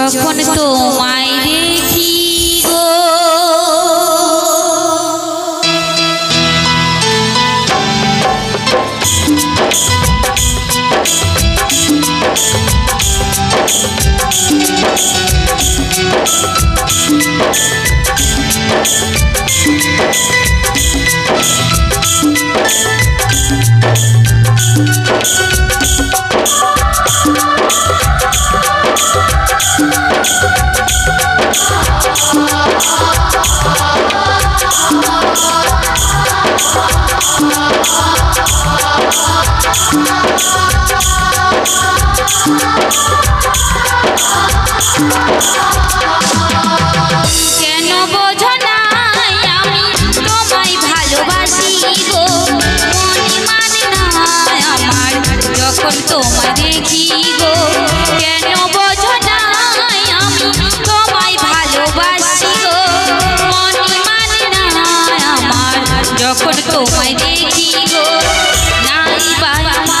যখন তোমায় দেখি গো। Thank তোমায় দেখি গো। কেন বোঝো না আমি মানে আমার যখন তোমায় দেখি গো। নাই বাবা